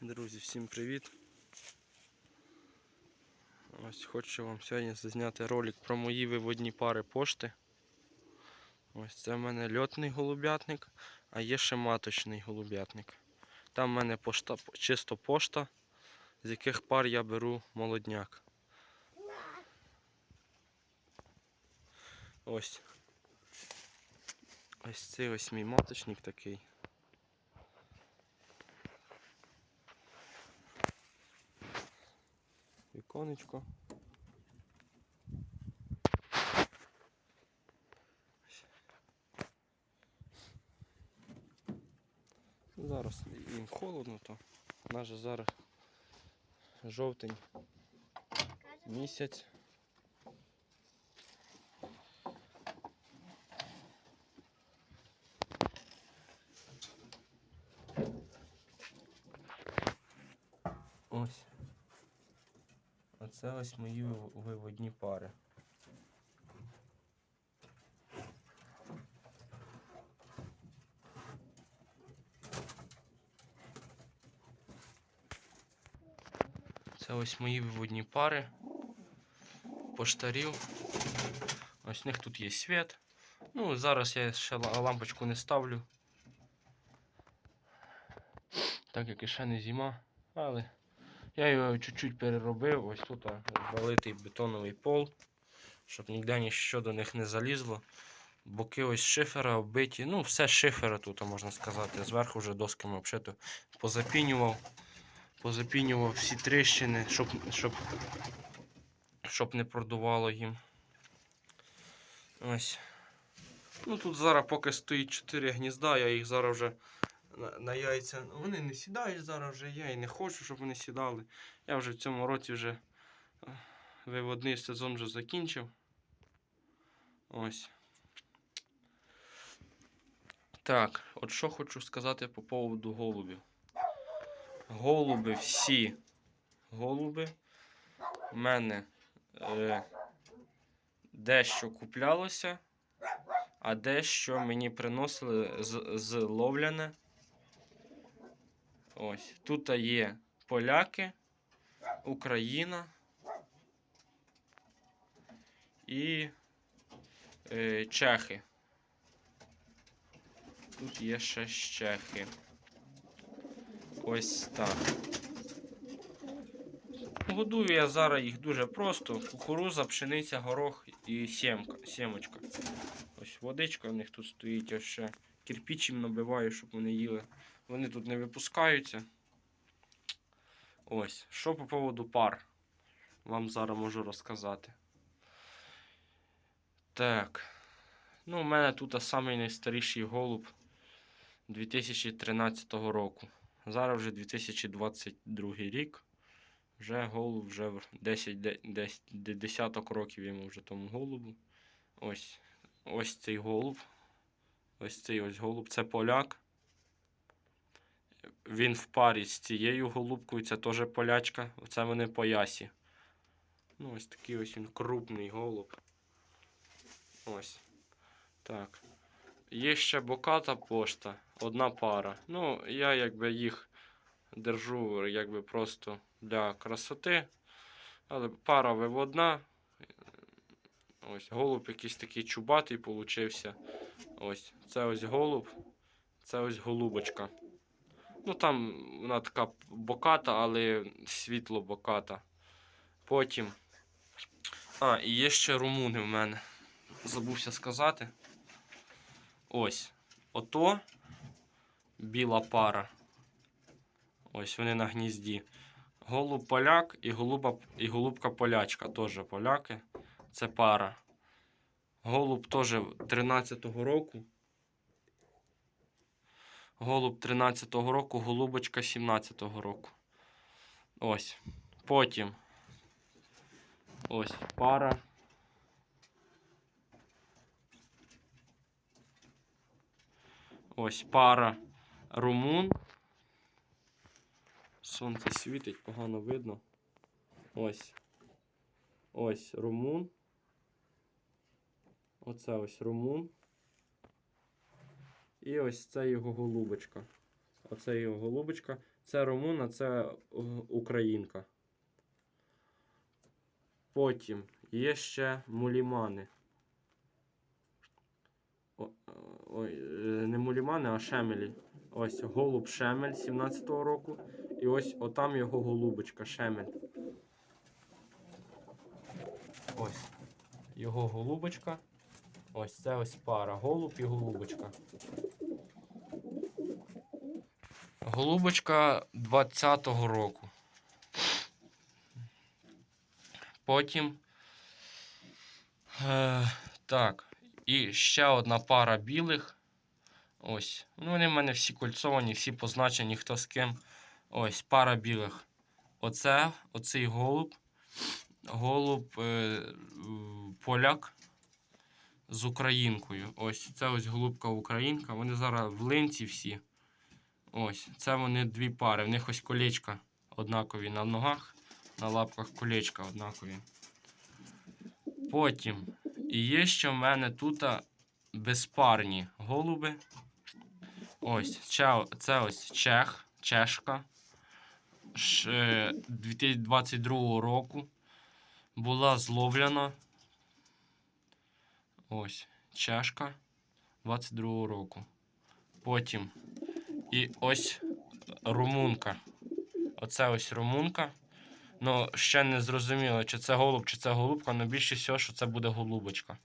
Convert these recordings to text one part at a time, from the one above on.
Друзі, всім привіт! Ось хочу вам сьогодні зняти ролик про мої виводні пари пошти. Ось це в мене льотний голуб'ятник, а є ще маточний голуб'ятник. Там в мене пошта, чисто пошта, з яких пар я беру молодняк. Ось. Ось цей ось мій маточник такий. Віконечко. Зараз їм холодно, то наже зараз жовтень місяць. Ось. Оце ось мої виводні пари. Це ось мої виводні пари. Поштарів. Ось в них тут є світ. Ну, зараз я ще лампочку не ставлю. Так як і ще не зима, але я його чуть-чуть переробив. Ось тут а, залитий бетоновий пол, щоб ніде нічого до них не залізло. Боки ось шифера оббиті. Ну, все шифера тут, можна сказати. Зверху вже досками обшито. Позапінював. Позапінював всі тріщини, щоб, щоб, щоб не продувало їм. Ось. Ну тут зараз поки стоїть 4 гнізда, я їх зараз вже на, на яйця. Вони не сідають зараз вже, я і не хочу, щоб вони сідали. Я вже в цьому році вже е, виводний сезон вже закінчив. Ось. Так, от що хочу сказати по поводу голубів. Голуби всі. Голуби. У мене е, дещо куплялося, а дещо мені приносили з, з ловляне. Ось. Тут є поляки, Україна і е, чехи. Тут є ще чехи. Ось так. Годую я зараз їх дуже просто. Кукуруза, пшениця, горох і сімка, сімочка. Ось водичка в них тут стоїть, ось ще кирпіч їм набиваю, щоб вони їли. Вони тут не випускаються. Ось. Що по поводу пар? Вам зараз можу розказати. Так. Ну, у мене тут найстаріший голуб 2013 року. Зараз вже 2022 рік. Вже голуб вже в 10, де- десь де- десяток років йому вже тому голубу. Ось, ось цей голуб. Ось цей ось голуб. Це поляк. Він в парі з цією голубкою, це теж полячка. Це вони по ясі. Ну, ось такий ось він крупний голуб. Ось. Так. Є ще боката пошта, одна пара. Ну, я якби їх держу якби просто для красоти. Але пара виводна. Ось голуб якийсь такий чубатий получився. Ось. Це ось голуб. Це ось голубочка. Ну там вона така боката, але світло боката. Потім. А, і є ще румуни в мене. Забувся сказати. Ось. Ото біла пара. Ось вони на гнізді. Голуб поляк і, голуба, і голубка полячка. Теж поляки. Це пара. Голуб теж 13-го року. Голуб 13-го року, голубочка 17-го року. Ось. Потім. Ось пара. Ось пара румун. Сонце світить, погано видно. Ось. Ось румун. Оце ось румун. І ось це його голубочка. Оце його голубочка. Це румун, а це е, українка. Потім є ще мулімани. О, е, Ой, е, не мулімани, а шемелі. Ось голуб шемель 17-го року. І ось отам його голубочка шемель. Ось. Його голубочка. Ось це ось пара. Голуб і голубочка. Голубочка 20-го року. Потім. Е, так. І ще одна пара білих. Ось. Ну, вони в мене всі кольцовані, всі позначені, хто з ким. Ось, пара білих. Оце, оцей голуб. Голуб е, поляк з українкою. Ось це ось голубка українка. Вони зараз в линці всі. Ось, це вони дві пари. В них ось колечка однакові на ногах, на лапках колечка однакові. Потім. І є ще в мене тут безпарні голуби. Ось, це ось чех, чешка. Е, 2022 року була зловлена. Ось, чашка 22 року. Потім. І ось румунка. Оце ось румунка. Ну, ще не зрозуміло, чи це голуб, чи це голубка, але більше всього, що це буде голубочка.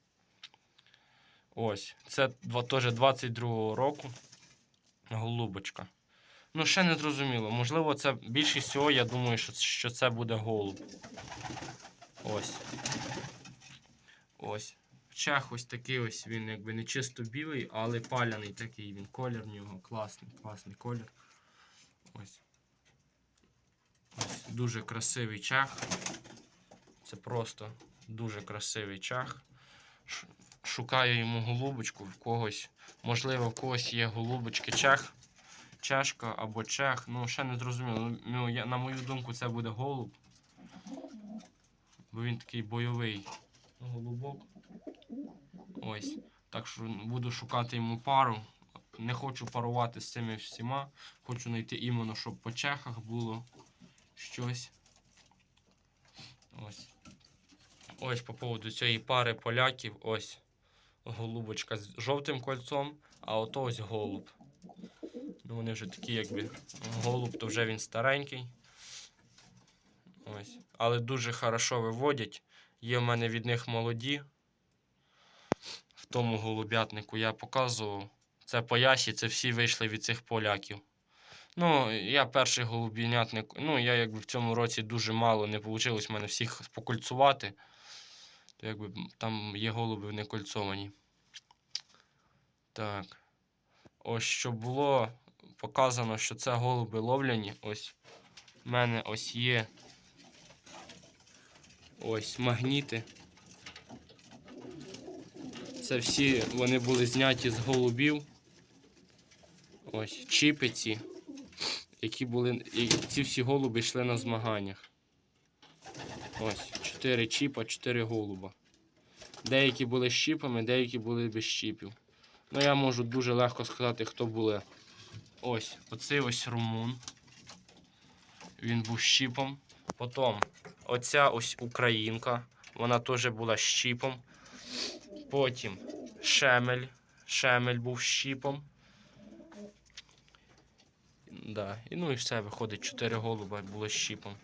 Ось. Це теж 22 року. Голубочка. Ну, ще не зрозуміло. Можливо, це більше всього, я думаю, що, що це буде голуб. Ось. Ось. Чах ось такий ось він, якби не чисто білий, але паляний такий він. Колір в нього класний, класний колір. Ось. Ось дуже красивий чах. Це просто дуже красивий чах. Шукаю йому голубочку в когось. Можливо, в когось є голубочки чах. Чашка або чех. Ну, ще не зрозуміло. Ну, я, на мою думку, це буде голуб. Бо він такий бойовий голубок. Ось. Так що буду шукати йому пару. Не хочу парувати з цими всіма. Хочу знайти іменно, щоб по чехах було щось. Ось. Ось по поводу цієї пари поляків. Ось голубочка з жовтим кольцом, а ото ось голуб. Ну, вони вже такі, якби голуб, то вже він старенький. Ось. Але дуже хорошо виводять. Є в мене від них молоді. В тому голубятнику я показував. Це по ясі, це всі вийшли від цих поляків. Ну, я перший голубінятник. Ну, я якби в цьому році дуже мало не вийшло в мене всіх покольцувати. То якби там є голуби не кольцовані. Так. Ось що було показано, що це голуби ловляні. Ось в мене ось є ось магніти. Це всі вони були зняті з голубів. Ось чіпи ці, які були. І ці всі голуби йшли на змаганнях. Ось, 4 чіпа, 4 голуба. Деякі були з чіпами, деякі були без чіпів. Ну, я можу дуже легко сказати, хто були. Ось, оцей ось румун. Він був з чіпом. Потім оця ось українка. Вона теж була з чіпом. Потім шемель. Шемель був з чіпом. Да. І ну і все, виходить, 4 голуба було з чіпом.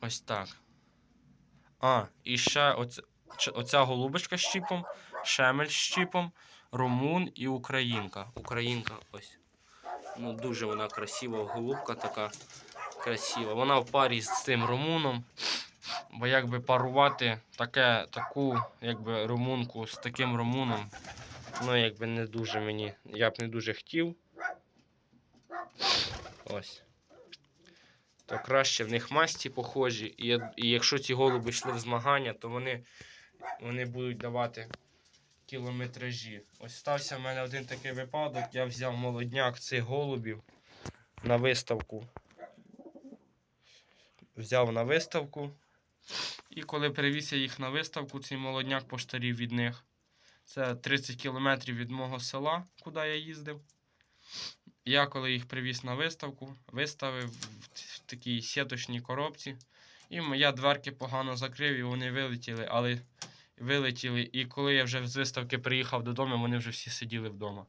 Ось так. А, і ще оця, оця голубочка з чіпом, шемель з чіпом, румун і українка. Українка ось. Ну, дуже вона красива, голубка така красива. Вона в парі з цим румуном. Бо якби парувати таке, таку якби румунку з таким румуном, ну якби не дуже мені. Я б не дуже хотів. Ось. То краще в них масті похожі. І, і якщо ці голуби йшли в змагання, то вони, вони будуть давати кілометражі. Ось стався в мене один такий випадок. Я взяв молодняк цих голубів на виставку. Взяв на виставку. І коли привіз я їх на виставку, цей молодняк поштарів від них. Це 30 кілометрів від мого села, куди я їздив. я коли їх привіз на виставку, виставив в такій сіточній коробці. І я дверки погано закрив, і вони вилетіли, але вилетіли. І коли я вже з виставки приїхав додому, вони вже всі сиділи вдома.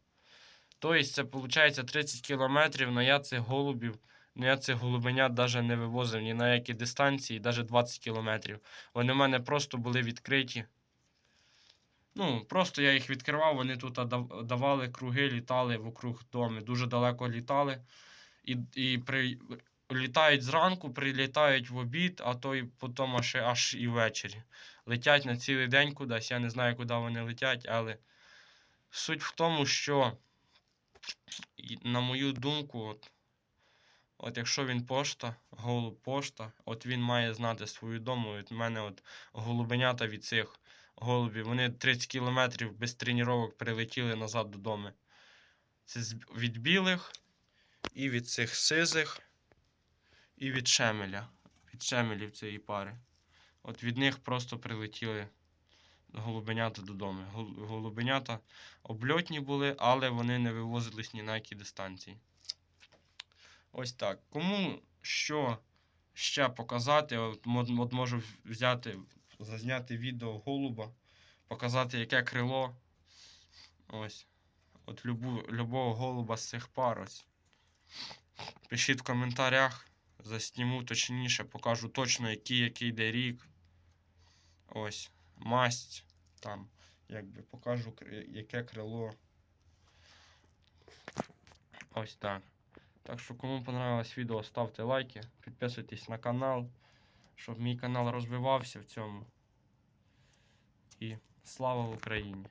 Тобто, це виходить 30 кілометрів, але я цих голубів, ну я цих голубенят навіть не вивозив ні на які дистанції, навіть 20 кілометрів. Вони в мене просто були відкриті. Ну, просто я їх відкривав, вони тут давали круги, літали вокруг дому, дуже далеко літали. І, і при, літають зранку, прилітають в обід, а то і потім аж, аж і ввечері. Летять на цілий день кудись. Я не знаю, куди вони летять, але суть в тому, що, на мою думку, от, от якщо він пошта, голуб пошта, от він має знати свою дому. От в мене от голубенята від цих голубів, вони 30 кілометрів без тренувань прилетіли назад додому. Це від білих і від цих сизих, і від шемеля. Від шемелів цієї пари. От від них просто прилетіли голубенята додому. Голубенята обльотні були, але вони не вивозились ні на які дистанції. Ось так. Кому що ще показати, от, от можу взяти, зазняти відео голуба, показати, яке крило. Ось. От любу, любого голуба з цих пар ось. Пишіть в коментарях, засніму точніше, покажу точно, який, який йде рік. Ось, масть. Там, якби покажу, яке крило. Ось так. Так що, кому понравилось відео, ставте лайки, підписуйтесь на канал, щоб мій канал розвивався в цьому. І слава Україні!